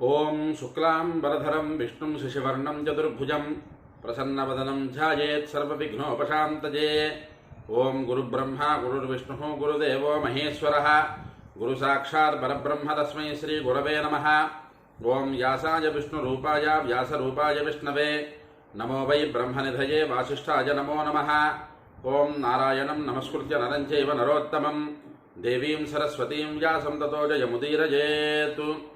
ఓం శుక్లాం వరధరం విష్ణుం శశివర్ణం చతుర్భుజం ప్రసన్నవదనం ధ్యాయేత్ సర్వవిఘ్నోపశాంతజే. ఓం గురుబ్రహ్మ గురుర్విష్ణు గురుదేవో మహేశ్వర. గురు సాక్షాత్ పరబ్రహ్మ తస్మై శ్రీ గురవే నమ. ఓం వ్యాసాయ విష్ణురూపాయ వ్యాసరూపాయ విష్ణవే. నమో వై బ్రహ్మనిధయే వాసిష్ఠాయ నమో నమ. ఓం నారాయణం నమస్కృత్య నరం చైవ నరోత్తమం. దేవీం సరస్వతీం వ్యాసం తతో జయముదీరజేతు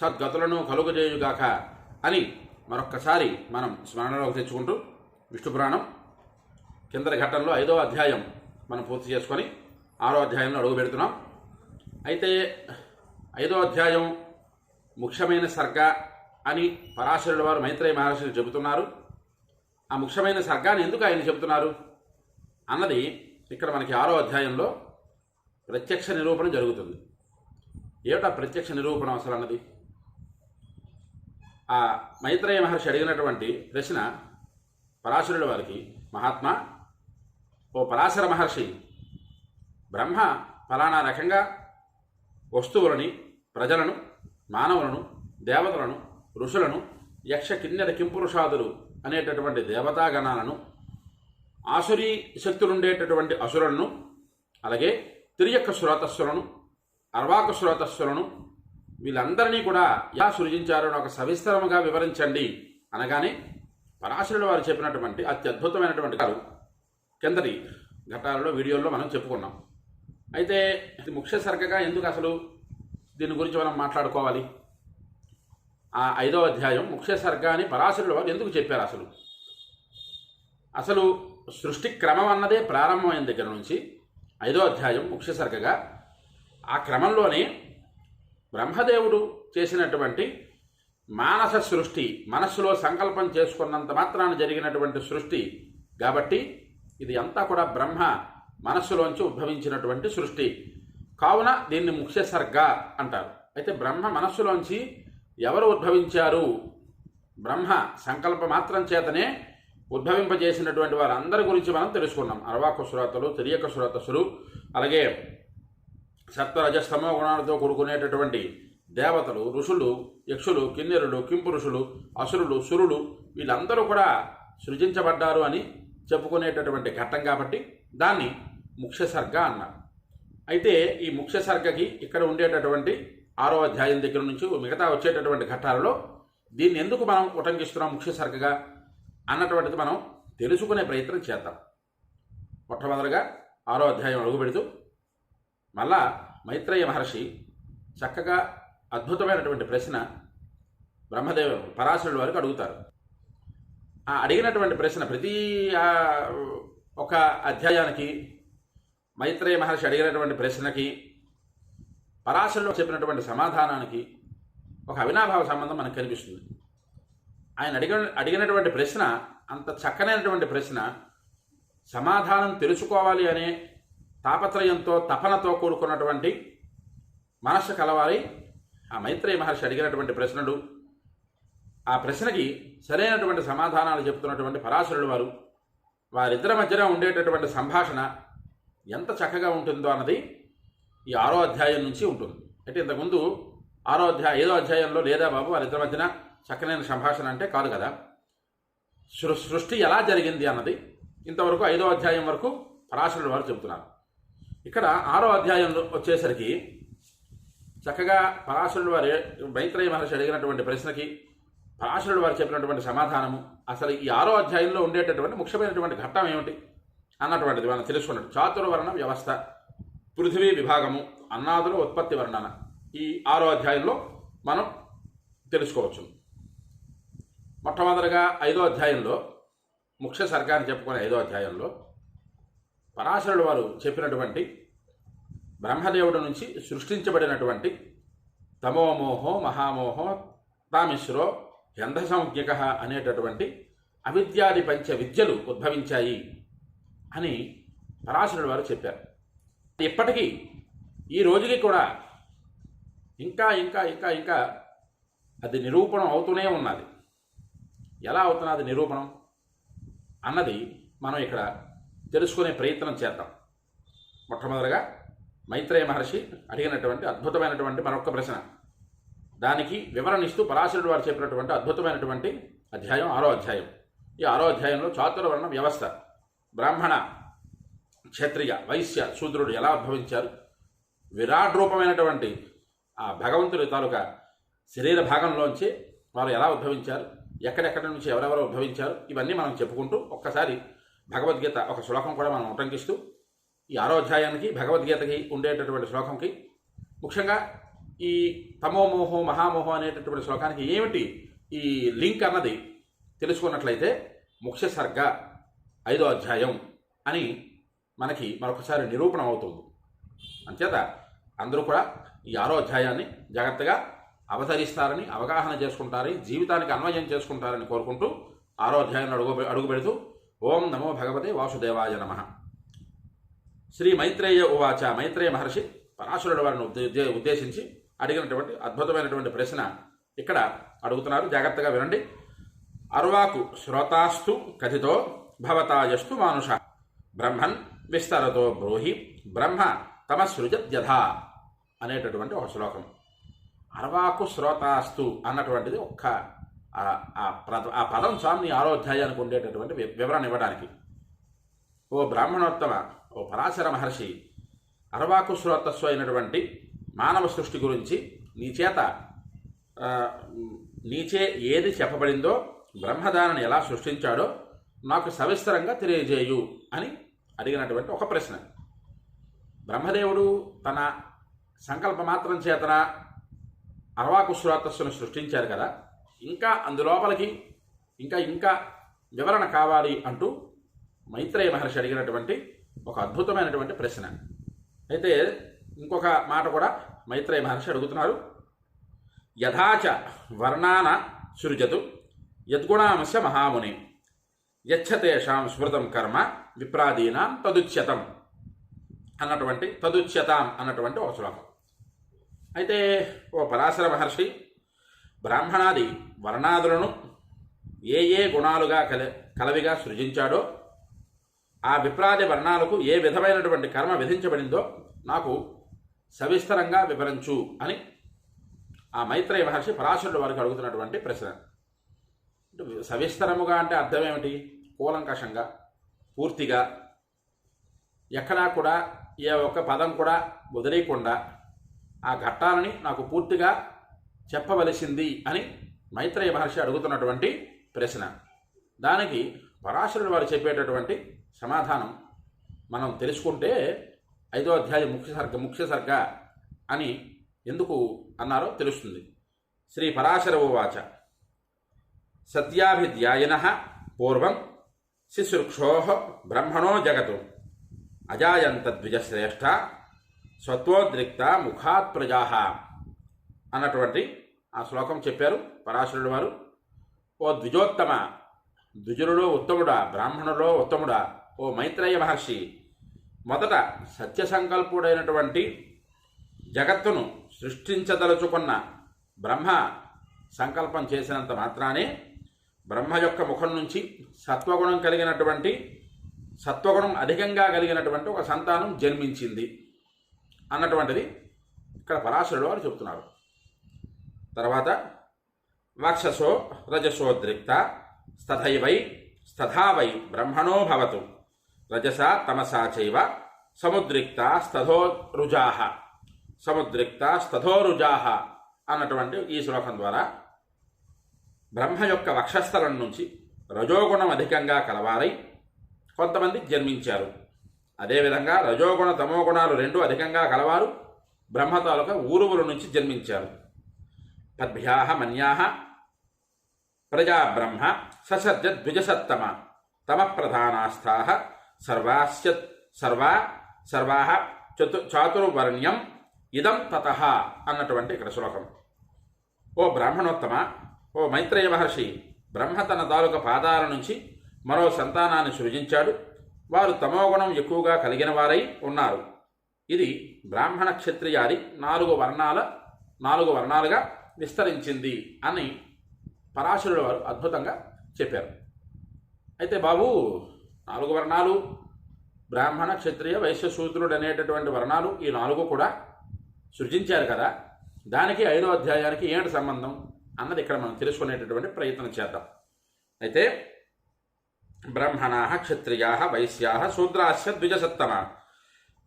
సద్గతులను కలుగజేయుగాక అని మరొక్కసారి మనం స్మరణలోకి తెచ్చుకుంటూ విష్ణు పురాణం కిందటి ఘట్టంలో ఐదో అధ్యాయం మనం పూర్తి చేసుకొని ఆరో అధ్యాయంలో అడుగు పెడుతున్నాం. అయితే ఐదో అధ్యాయం ముఖ్యమైన సర్గ అని పరాశరుడు వారు మైత్రేయ మహర్షులు చెబుతున్నారు. ఆ ముఖ్యమైన సర్గాన్ని ఎందుకు ఆయన చెబుతున్నారు? అన్నది ఇక్కడ మనకి ఆరో అధ్యాయంలో ప్రత్యక్ష నిరూపణ జరుగుతుంది. ఏమిటా ప్రత్యక్ష నిరూపణ అసలు అన్నది? ఆ మైత్రేయ మహర్షి అడిగినటువంటి ప్రశ్న పరాశరుడు వారికి మహాత్మా ఓ పరాశర మహర్షి బ్రహ్మ ఫలానా రకంగా వస్తువులని ప్రజలను మానవులను దేవతలను ఋషులను యక్ష కిన్నెర కింపురుషాదులు అనేటటువంటి దేవతాగణాలను ఆసురీ శక్తులుండేటటువంటి అసురులను అలాగే తిరియక్క శ్రోతస్సులను అర్వాక శ్రోతస్సులను వీళ్ళందరినీ కూడా ఎలా సృజించారో ఒక సవిస్తరముగా వివరించండి అనగానే పరాశరుడు వారు చెప్పినటువంటి అత్యద్భుతమైనటువంటి గారు కిందటి ఘట్టాలలో వీడియోల్లో మనం చెప్పుకున్నాం. అయితే ఇది ముఖ్య సర్గగా ఎందుకు అసలు దీని గురించి మనం మాట్లాడుకోవాలి? ఆ ఐదో అధ్యాయం ముఖ్య సర్గ అని పరాశరుడు వారు ఎందుకు చెప్పారు అసలు? అసలు సృష్టి క్రమం అన్నదే ప్రారంభమైన దగ్గర నుంచి ఐదో అధ్యాయం ముఖ్య సర్గగా ఆ క్రమంలోనే బ్రహ్మదేవుడు చేసినటువంటి మానస సృష్టి మనస్సులో సంకల్పం చేసుకున్నంత మాత్రాన జరిగినటువంటి సృష్టి కాబట్టి ఇది అంతా కూడా బ్రహ్మ మనస్సులోంచి ఉద్భవించినటువంటి సృష్టి. కావున దీన్ని ముఖ్య సర్గ అంటారు. అయితే బ్రహ్మ మనస్సులోంచి ఎవరు ఉద్భవించారు? బ్రహ్మ సంకల్ప మాత్రం చేతనే ఉద్భవింపజేసినటువంటి వారందరి గురించి మనం తెలుసుకున్నాం. అరవాకు శ్రోతలు తిరియక శ్రోతసులు అలాగే సత్వరజస్తమో గుణాలతో కూడుకునేటటువంటి దేవతలు ఋషులు యక్షులు కిన్నెరులు కింపురుషులు అసురులు సురులు వీళ్ళందరూ కూడా సృజించబడ్డారు అని చెప్పుకునేటటువంటి ఘట్టం కాబట్టి దాన్ని ముఖ్యసర్గ అన్నారు. అయితే ఈ ముఖ్యసర్గకి ఇక్కడ ఉండేటటువంటి ఆరో అధ్యాయం దగ్గర నుంచి మిగతా వచ్చేటటువంటి ఘట్టాలలో దీన్ని ఎందుకు మనం ఉటంకిస్తున్నాం ముఖ్య సర్గగా అన్నటువంటిది మనం తెలుసుకునే ప్రయత్నం చేద్దాం. మొట్టమొదటిగా ఆరో అధ్యాయం అడుగుపెడుతూ మళ్ళా మైత్రేయ మహర్షి చక్కగా అద్భుతమైనటువంటి ప్రశ్న బ్రహ్మదేవ పరాశరుడు వారికి అడుగుతారు. ఆ అడిగినటువంటి ప్రశ్న ప్రతి ఒక అధ్యాయానికి మైత్రేయ మహర్షి అడిగినటువంటి ప్రశ్నకి పరాశరుడు చెప్పినటువంటి సమాధానానికి ఒక అవినాభావ సంబంధం మనకు కనిపిస్తుంది. ఆయన అడిగిన అడిగినటువంటి ప్రశ్న అంత చక్కనైనటువంటి ప్రశ్న సమాధానం తెలుసుకోవాలి అనే తాపత్రయంతో తపనతో కూడుకున్నటువంటి మనస్సు కలవాలి ఆ మైత్రేయ మహర్షి అడిగినటువంటి ప్రశ్నలు. ఆ ప్రశ్నకి సరైనటువంటి సమాధానాలు చెప్తున్నటువంటి పరాశరుడు వారు. వారిద్దరి మధ్యన ఉండేటటువంటి సంభాషణ ఎంత చక్కగా ఉంటుందో అన్నది ఈ ఆరో అధ్యాయం నుంచి ఉంటుంది. అంటే ఇంతకుముందు ఆరో అధ్యాయ ఏదో అధ్యాయంలో లేదా బాబు వారిద్దరి మధ్యన చక్కనైన సంభాషణ అంటే కాదు కదా. సృ సృష్టి ఎలా జరిగింది అన్నది ఇంతవరకు ఐదో అధ్యాయం వరకు పరాశరుడు వారు చెబుతున్నారు. ఇక్కడ ఆరో అధ్యాయంలో వచ్చేసరికి చక్కగా పరాశరుడు వారి మైత్రేయ మహర్షి అడిగినటువంటి ప్రశ్నకి పరాశరుడు వారు చెప్పినటువంటి సమాధానము అసలు ఈ ఆరో అధ్యాయంలో ఉండేటటువంటి ముఖ్యమైనటువంటి ఘట్టం ఏమిటి అన్నటువంటిది మనం తెలుసుకున్నట్టు. చాతుర్వర్ణ వ్యవస్థ పృథివీ విభాగము అన్నాదుల ఉత్పత్తి వర్ణన. ఈ ఆరో అధ్యాయంలో మనం తెలుసుకోవచ్చు. మొట్టమొదటిగా ఐదో అధ్యాయంలో ముఖ్య సర్గాన్ని చెప్పుకునే ఐదో అధ్యాయంలో పరాశరుడు వారు చెప్పినటువంటి బ్రహ్మదేవుడి నుంచి సృష్టించబడినటువంటి తమోమోహో మహామోహో తామిశ్రో గంధసంజ్ఞక అనేటటువంటి అవిద్యాది పంచ విద్యలు ఉద్భవించాయి అని పరాశరుడు వారు చెప్పారు. ఇప్పటికీ ఈ రోజుకి కూడా ఇంకా ఇంకా ఇంకా ఇంకా అది నిరూపణం అవుతూనే ఉన్నది. ఎలా అవుతున్నది నిరూపణం? అన్నది మనం ఇక్కడ తెలుసుకునే ప్రయత్నం చేద్దాం. మొట్టమొదటిగా మైత్రేయ మహర్షి అడిగినటువంటి అద్భుతమైనటువంటి మరొక ప్రశ్న. దానికి వివరణ ఇస్తూ పరాశరుడు వారు చెప్పినటువంటి అద్భుతమైనటువంటి అధ్యాయం ఆరో అధ్యాయం. ఈ ఆరో అధ్యాయంలో చాతుర్వర్ణ వ్యవస్థ. బ్రాహ్మణ క్షత్రియ వైశ్య శూద్రుడు ఎలా ఉద్భవించారు? విరాట్ రూపమైనటువంటి ఆ భగవంతుడి తాలూకా శరీర భాగంలోంచి వారు ఎలా ఉద్భవించారు? ఎక్కడెక్కడి నుంచి ఎవరెవరు ఉద్భవించారు? ఇవన్నీ మనం చెప్పుకుంటూ ఒక్కసారి భగవద్గీత ఒక శ్లోకం కూడా మనం ఉటంకిస్తూ ఈ ఆరో అధ్యాయానికి భగవద్గీతకి ఉండేటటువంటి శ్లోకంకి ముఖ్యంగా ఈ తమోమోహో మహామోహం అనేటటువంటి శ్లోకానికి ఏమిటి ఈ లింక్ అన్నది తెలుసుకున్నట్లయితే ముఖ్య సర్గ ఐదో అధ్యాయం అని మనకి మరొకసారి నిరూపణ అవుతుంది. అంచేత అందరూ కూడా ఈ ఆరో అధ్యాయాన్ని జాగ్రత్తగా అవతరిస్తారని అవగాహన చేసుకుంటారని జీవితానికి అన్వయం చేసుకుంటారని కోరుకుంటూ ఆరో అధ్యాయాన్ని అడుగు అడుగు పెడుతూ ఓం నమో భగవతే వాసుదేవాయ నమ. శ్రీ మైత్రేయ ఉవాచ మైత్రేయ మహర్షి పరాశరుడు వారిని ఉద్దేశించి అడిగినటువంటి అద్భుతమైనటువంటి ప్రశ్న ఇక్కడ అడుగుతున్నారు. జాగ్రత్తగా వినండి. అర్వాకు శ్రోతాస్తు కథితో భవతాయస్తు మానుష. బ్రహ్మన్ విస్తరతో బ్రోహి బ్రహ్మ తమ తమసృజద్యథా అనేటటువంటి ఒక శ్లోకం. అర్వాకు శ్రోతాస్తు అన్నటువంటిది ఒక్క ఆ- ప్ర- ఆ పదం స్వామి ఆరోధ్యాయానికి ఉండేటటువంటి వివరణ ఇవ్వడానికి. ఓ బ్రాహ్మణోత్తమ ఓ పరాశర మహర్షి అరవాకు శ్రోతస్సు అయినటువంటి మానవ సృష్టి గురించి నీ చేత నీచే ఏది చెప్పబడిందో బ్రహ్మదానని ఎలా సృష్టించాడో నాకు సవిస్తరంగా తెలియజేయు అని అడిగినటువంటి ఒక ప్రశ్న. బ్రహ్మదేవుడు తన సంకల్ప మాత్రం చేతన? అరవాకు శ్రోతస్సును సృష్టించారు కదా. ఇంకా అందులోపలికి ఇంకా ఇంకా వివరణ కావాలి అంటూ మైత్రేయ మహర్షి అడిగినటువంటి ఒక అద్భుతమైనటువంటి ప్రశ్న. అయితే ఇంకొక మాట కూడా మైత్రేయ మహర్షి అడుగుతున్నారు. యథాచ వర్ణాన సృజతు యద్గుణాంశ మహాముని యచ్చతేషాం స్మృతం కర్మ విప్రాదీనాం తదుచ్యతం అన్నటువంటి తదుచ్యతాం అన్నటువంటి ఒక శ్లోకం. అయితే ఓ పరాశర మహర్షి బ్రాహ్మణాది వర్ణాదులను ఏ ఏ గుణాలుగా కల కలవిగా సృజించాడో ఆ విప్రాది వర్ణాలకు ఏ విధమైనటువంటి కర్మ విధించబడిందో నాకు సవిస్తరంగా వివరించు అని ఆ మైత్రేయ మహర్షి పరాశరుడు వారికి అడుగుతున్నటువంటి ప్రశ్న. సవిస్తరముగా అంటే అర్థం ఏమిటి? కూలంకషంగా పూర్తిగా ఎక్కడా కూడా ఏ ఒక్క పదం కూడా వదిలేయకుండా ఆ ఘట్టాలని నాకు పూర్తిగా చెప్పవలసింది అని మైత్రేయ మహర్షి అడుగుతున్నటువంటి ప్రశ్న. దానికి పరాశరుడు వారు చెప్పేటటువంటి సమాధానం మనం తెలుసుకుంటే ఐదో అధ్యాయం ముఖ్య సర్గ ముఖ్య సర్గ అని ఎందుకు అన్నారో తెలుస్తుంది. శ్రీ పరాశర వాచ సత్యాభిధ్యాయన పూర్వం శిశుక్షో బ్రహ్మణో జగతు. అజాయంత ద్విజశ్రేష్ఠ స్వత్వోద్రిక్త ముఖాత్ ప్రజా. అన్నటువంటి ఆ శ్లోకం చెప్పారు పరాశరుడు వారు. ఓ ద్విజోత్తమ ద్విజులలో ఉత్తముడా బ్రాహ్మణులో ఉత్తముడా ఓ మైత్రేయ మహర్షి మొదట సత్యసంకల్పుడైనటువంటి జగత్తును సృష్టించదలుచుకున్న బ్రహ్మ సంకల్పం చేసినంత మాత్రానే బ్రహ్మ యొక్క ముఖం నుంచి సత్వగుణం కలిగినటువంటి సత్వగుణం అధికంగా కలిగినటువంటి ఒక సంతానం జన్మించింది అన్నటువంటిది ఇక్కడ పరాశరుడు వారు చెబుతున్నారు. తర్వాత వక్షసో రజసోద్రిక్త స్తథైవై స్తథావై బ్రహ్మణో భవతు. రజస తమసా చైవ సముద్రిక్త స్తథోరుజాహ సముద్రిక్త స్తథోరుజాహ అన్నటువంటి ఈ శ్లోకం ద్వారా బ్రహ్మ యొక్క వక్షస్థలం నుంచి రజోగుణం అధికంగా కలవారై కొంతమంది జన్మించారు. అదేవిధంగా రజోగుణ తమోగుణాలు రెండు అధికంగా కలవారు బ్రహ్మ తాలూకా ఊరువుల నుంచి జన్మించారు. పద్భ్యా మన్యా ప్రజా బ్రహ్మ ససర్జ ద్విజసత్తమ తమ ప్రధానాస్థా సర్వాస్య సర్వా సర్వా చతు చాతుర్వర్ణ్యం ఇదం తత అన్నటువంటి ఇక్కడ శ్లోకం. ఓ బ్రాహ్మణోత్తమ ఓ మైత్రేయ మహర్షి బ్రహ్మ తన తాలూక పాదాల నుంచి మరో సంతానాన్ని సృజించాడు. వారు తమోగుణం ఎక్కువగా కలిగిన వారై ఉన్నారు. ఇది బ్రాహ్మణ క్షత్రియాది నాలుగు వర్ణాల నాలుగు వర్ణాలుగా విస్తరించింది అని పరాశరుడు వారు అద్భుతంగా చెప్పారు. అయితే బాబు నాలుగు వర్ణాలు బ్రాహ్మణ క్షత్రియ వైశ్య శూద్రుడు అనేటటువంటి వర్ణాలు ఈ నాలుగు కూడా సృజించారు కదా. దానికి ఐదో అధ్యాయానికి ఏంటి సంబంధం అన్నది ఇక్కడ మనం తెలుసుకునేటటువంటి ప్రయత్నం చేద్దాం. అయితే బ్రహ్మణా క్షత్రియా వైశ్యా శూద్రాస్య ద్విజసత్తమ.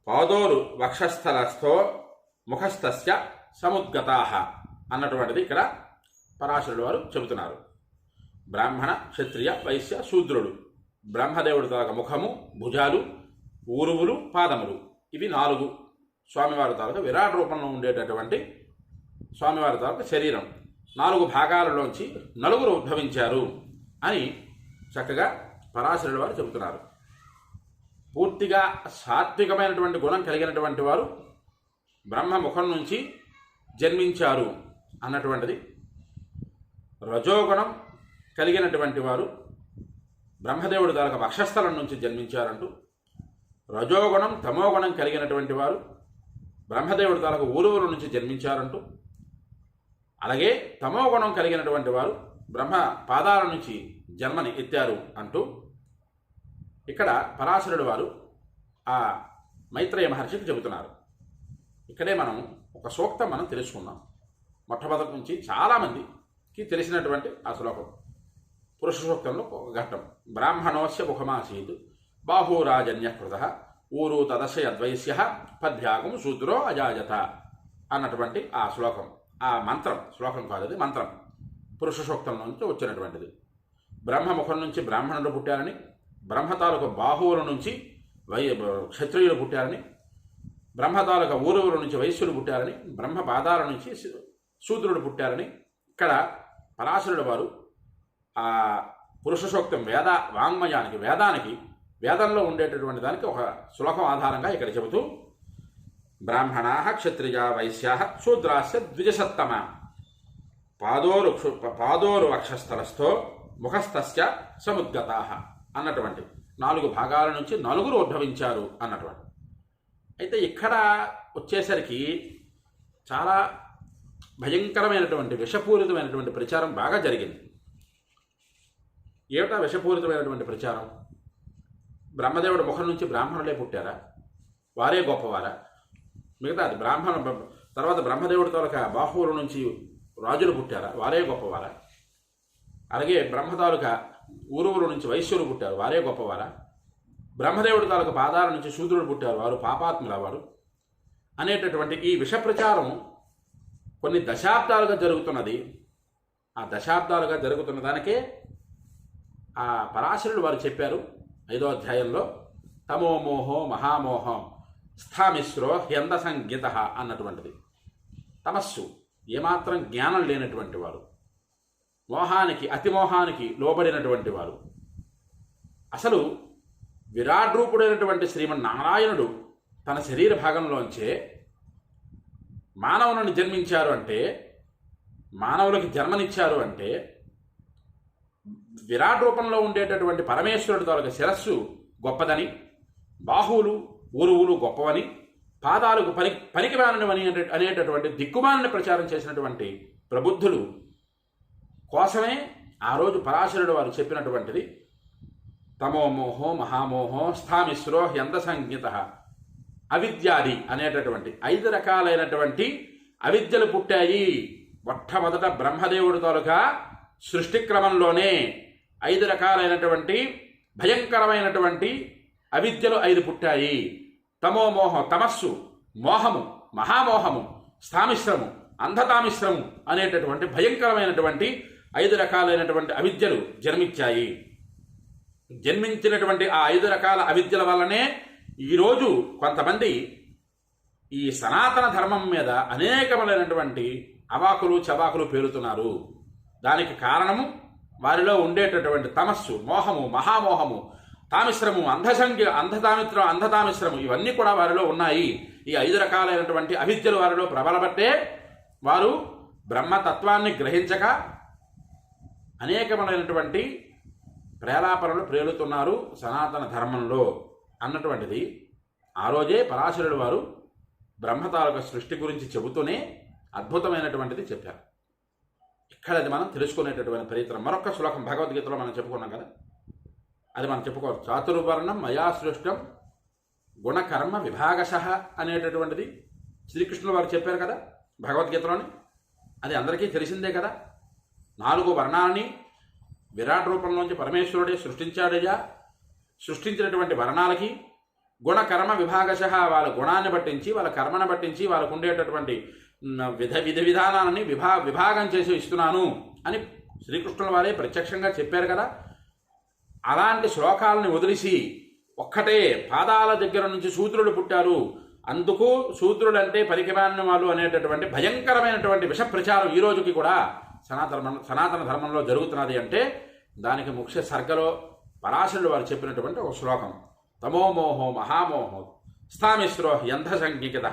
పాదోరు వక్షస్థలస్థో ముఖస్థస్య సముద్గతా. అన్నటువంటిది ఇక్కడ పరాశరుడు వారు చెబుతున్నారు. బ్రాహ్మణ క్షత్రియ వైశ్య శూద్రుడు. బ్రహ్మదేవుడు తాలూక ముఖము భుజాలు ఊరువులు పాదములు. ఇవి నాలుగు. స్వామివారి తాలూక విరాట్ రూపంలో ఉండేటటువంటి స్వామివారి తాలూక శరీరం. నాలుగు భాగాలలోంచి నలుగురు ఉద్భవించారు అని చక్కగా పరాశరుడు వారు చెబుతున్నారు. పూర్తిగా సాత్వికమైనటువంటి గుణం కలిగినటువంటి వారు బ్రహ్మ ముఖం నుంచి జన్మించారు. అన్నటువంటిది. రజోగుణం కలిగినటువంటి వారు బ్రహ్మదేవుడి తాలూకా వక్షస్థలం నుంచి జన్మించారంటూ రజోగుణం తమోగుణం కలిగినటువంటి వారు బ్రహ్మదేవుడి తాలూకా ఊరువుల నుంచి జన్మించారంటూ అలాగే తమోగుణం కలిగినటువంటి వారు బ్రహ్మ పాదాల నుంచి జన్మని ఎత్తారు అంటూ ఇక్కడ పరాశరుడు వారు ఆ మైత్రేయ మహర్షికి చెబుతున్నారు. ఇక్కడే మనం ఒక సూక్తం మనం తెలుసుకున్నాం మొట్టమొదటి నుంచి చాలామందికి తెలిసినటువంటి ఆ శ్లోకం. పురుష సూక్తంలో ఒక ఘట్టం. బ్రాహ్మణోస్య ముఖమాసీత్ బాహూరాజన్యకృత ఊరు తదశయ ద్వైశ్య పద్భ్యాగం శూద్రో అజాజత అన్నటువంటి ఆ శ్లోకం. ఆ మంత్రం శ్లోకం కాదు అది మంత్రం. పురుష సూక్తం నుంచి వచ్చినటువంటిది. బ్రహ్మముఖం నుంచి బ్రాహ్మణుడు పుట్టారని బ్రహ్మ తాలూకు బాహువుల నుంచి వై క్షత్రియులు పుట్టారని బ్రహ్మ తాలూక ఊరువుల నుంచి వైశ్యులు పుట్టారని బ్రహ్మ పాదాల నుంచి శూద్రుడు పుట్టారని ఇక్కడ పరాశరుడు వారు ఆ పురుషసూక్తం వేద వాంగ్మయానికి వేదానికి వేదంలో ఉండేటటువంటి దానికి ఒక శ్లోకం ఆధారంగా ఇక్కడ చెబుతూ బ్రాహ్మణా క్షత్రియ వైశ్యా శూద్రాస్య ద్విజసత్తమ. పాదోరు పాదోరు వక్షస్థలస్థో ముఖస్థస్య సముద్గత అన్నటువంటి నాలుగు భాగాల నుంచి నలుగురు ఉద్భవించారు అన్నటువంటి. అయితే ఇక్కడ వచ్చేసరికి చాలా భయంకరమైనటువంటి విషపూరితమైనటువంటి ప్రచారం బాగా జరిగింది. ఏమిటా విషపూరితమైనటువంటి ప్రచారం? బ్రహ్మదేవుడి ముఖం నుంచి బ్రాహ్మణులే పుట్టారా? వారే గొప్పవారా? మిగతా అది బ్రాహ్మణ తర్వాత బ్రహ్మదేవుడి తాలూకా బాహువుల నుంచి రాజులు పుట్టారా? వారే గొప్పవారా? అలాగే బ్రహ్మ తాలూకా ఊరువుల నుంచి వైశ్యులు పుట్టారు. వారే గొప్పవారా? బ్రహ్మదేవుడి తాలూకా పాదాల నుంచి శూద్రుడు పుట్టారు. వారు పాపాత్ముల వారు అనేటటువంటి ఈ విష ప్రచారం కొన్ని దశాబ్దాలుగా జరుగుతున్నది. ఆ దశాబ్దాలుగా జరుగుతున్న దానికే ఆ పరాశరుడు వారు చెప్పారు ఐదో అధ్యాయంలో తమోమోహో మహామోహం స్థామిశ్రో హ్యంద సంగీత అన్నటువంటిది. తమస్సు ఏమాత్రం జ్ఞానం లేనటువంటి వారు. మోహానికి అతిమోహానికి లోబడినటువంటి వారు. అసలు విరాట్ రూపుడైనటువంటి శ్రీమన్నారాయణుడు తన శరీర భాగంలోంచే మానవులను జన్మించారు అంటే మానవులకు జన్మనిచ్చారు అంటే విరాట్ రూపంలో ఉండేటటువంటి పరమేశ్వరుడు తాలూకు శిరస్సు గొప్పదని బాహువులు ఊరువులు గొప్పవని పాదాలకు పని పనికిమాలినవని అనేటటువంటి దిక్కుమాలని ప్రచారం చేసినటువంటి ప్రబుద్ధులు కోసమే ఆ రోజు పరాశరుడు వారు చెప్పినటువంటిది తమోమోహో మహామోహో స్థామిశ్రో హ్యంత సంగీత అవిద్యాది అనేటటువంటి ఐదు రకాలైనటువంటి అవిద్యలు పుట్టాయి. మొట్టమొదట బ్రహ్మదేవుడి తొలగా సృష్టి క్రమంలోనే ఐదు రకాలైనటువంటి భయంకరమైనటువంటి అవిద్యలు ఐదు పుట్టాయి. తమోమోహం తమస్సు మోహము మహామోహము స్థామిశ్రము అంధతామిశ్రము అనేటటువంటి భయంకరమైనటువంటి ఐదు రకాలైనటువంటి అవిద్యలు జన్మించాయి. జన్మించినటువంటి ఆ ఐదు రకాల అవిద్యల వల్లనే ఈరోజు కొంతమంది ఈ సనాతన ధర్మం మీద అనేకములైనటువంటి అవాకులు చవాకులు పేరుతున్నారు దానికి కారణము వారిలో ఉండేటటువంటి తమస్సు మోహము మహామోహము తామిశ్రము అంధసంఖ్య అంధతామిత్ర అంధతామిశ్రము ఇవన్నీ కూడా వారిలో ఉన్నాయి. ఈ ఐదు రకాలైనటువంటి అవిద్యలు వారిలో ప్రబలబట్టే వారు బ్రహ్మతత్వాన్ని గ్రహించక అనేకమైనటువంటి ప్రేలాపనలు ప్రేలుతున్నారు సనాతన ధర్మంలో. అన్నటువంటిది. ఆ రోజే పరాశరుడు వారు బ్రహ్మతాలక సృష్టి గురించి చెబుతూనే అద్భుతమైనటువంటిది చెప్పారు. ఇక్కడ అది మనం తెలుసుకునేటటువంటి ప్రయత్నం మరొక శ్లోకం భగవద్గీతలో మనం చెప్పుకున్నాం కదా. అది మనం చెప్పుకోవాలి. చాతుర్వర్ణం మయా సృష్టం గుణకర్మ విభాగశ అనేటటువంటిది శ్రీకృష్ణుల వారు చెప్పారు కదా భగవద్గీతలోని. అది అందరికీ తెలిసిందే కదా. నాలుగు వర్ణాలని విరాట్ రూపంలోంచి పరమేశ్వరుడే సృష్టించాడయ్యా సృష్టించినటువంటి వర్ణాలకి గుణ కర్మ విభాగశ వాళ్ళ గుణాన్ని పట్టించి వాళ్ళ కర్మను పట్టించి వాళ్ళకు ఉండేటటువంటి విధ విధ విధానాలని విభా విభాగం చేసి ఇస్తున్నాను అని శ్రీకృష్ణుల వారే ప్రత్యక్షంగా చెప్పారు కదా. అలాంటి శ్లోకాలని వదిలిసి ఒక్కటే పాదాల దగ్గర నుంచి శూద్రులు పుట్టారు. అందుకు శూద్రులు అంటే వాళ్ళు అనేటటువంటి భయంకరమైనటువంటి విష ప్రచారం ఈ రోజుకి కూడా సనాతన సనాతన ధర్మంలో జరుగుతున్నది అంటే దానికి ముఖ్య సర్గలో పరాశరుడు వారు చెప్పినటువంటి ఒక శ్లోకం. తమోమోహో మహామోహో స్థామిశ్రో యంధ సంగీకత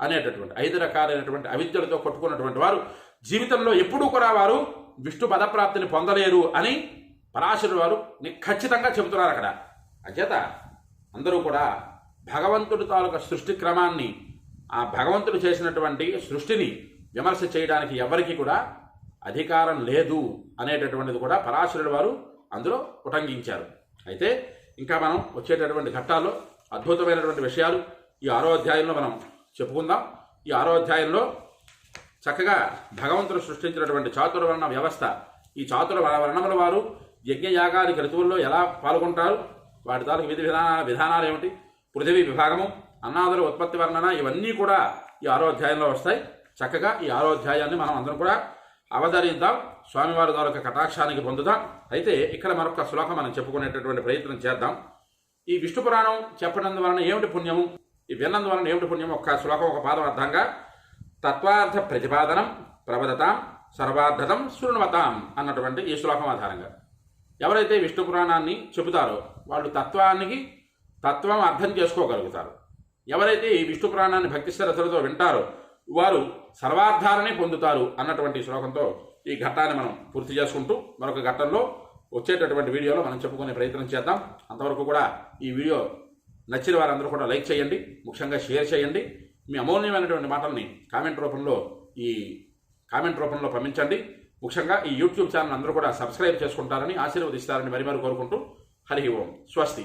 అనేటటువంటి ఐదు రకాలైనటువంటి అవిద్యలతో కొట్టుకున్నటువంటి వారు జీవితంలో ఎప్పుడూ కూడా వారు విష్ణు పదప్రాప్తిని పొందలేరు అని పరాశరుడు వారు ఖచ్చితంగా చెబుతున్నారు అక్కడ. అంచేత అందరూ కూడా భగవంతుడి తాలూకా సృష్టి క్రమాన్ని ఆ భగవంతుడు చేసినటువంటి సృష్టిని విమర్శ చేయడానికి ఎవరికి కూడా అధికారం లేదు అనేటటువంటిది కూడా పరాశరుడు వారు అందులో ఉటంకించారు అయితే ఇంకా మనం వచ్చేటటువంటి ఘట్టాల్లో అద్భుతమైనటువంటి విషయాలు ఈ ఆరో అధ్యాయంలో మనం చెప్పుకుందాం. ఈ ఆరో అధ్యాయంలో చక్కగా భగవంతుడు సృష్టించినటువంటి చాతుర్వర్ణ వ్యవస్థ. ఈ చాతుర వర్ణముల వారు యజ్ఞయాగాది ఋతువుల్లో ఎలా పాల్గొంటారు? వాటి తాలూకు విధి విధానాల విధానాలు ఏమిటి? పృథివీ విభాగము అన్నాదుల ఉత్పత్తి వర్ణన ఇవన్నీ కూడా ఈ ఆరో అధ్యాయంలో వస్తాయి. చక్కగా ఈ ఆరో అధ్యాయాన్ని మనం అందరం కూడా అవతరిద్దాం స్వామివారి తాలూకా కటాక్షానికి పొందుదాం. అయితే ఇక్కడ మరొక శ్లోకం మనం చెప్పుకునేటటువంటి ప్రయత్నం చేద్దాం. ఈ విష్ణు పురాణం చెప్పినందువలన ఏమిటి పుణ్యము? ఈ విన్నందువలన ఏమిటి పుణ్యం ఒక శ్లోకం ఒక పాదం అర్థంగా. తత్వార్థ ప్రతిపాదనం ప్రబదతాం సర్వార్థతం శృణ్వతాం అన్నటువంటి ఈ శ్లోకం ఆధారంగా. ఎవరైతే విష్ణు పురాణాన్ని చెబుతారో వాళ్ళు తత్వానికి తత్వం అర్థం చేసుకోగలుగుతారు. ఎవరైతే ఈ విష్ణు పురాణాన్ని భక్తి శ్రద్ధలతో వింటారో వారు సర్వార్థాలనే పొందుతారు అన్నటువంటి శ్లోకంతో ఈ ఘట్టాన్ని మనం పూర్తి చేసుకుంటూ మరొక ఘట్టంలో వచ్చేటటువంటి వీడియోలో మనం చెప్పుకునే ప్రయత్నం చేద్దాం. అంతవరకు కూడా ఈ వీడియో నచ్చిన వారందరూ కూడా లైక్ చేయండి ముఖ్యంగా షేర్ చేయండి. మీ అమూల్యమైనటువంటి మాటల్ని కామెంట్ రూపంలో ఈ కామెంట్ రూపంలో పంపించండి. ముఖ్యంగా ఈ యూట్యూబ్ ఛానల్ అందరూ కూడా సబ్స్క్రైబ్ చేసుకుంటారని ఆశీర్వదిస్తారని మరి మరి కోరుకుంటూ హరి ఓం. స్వస్తి.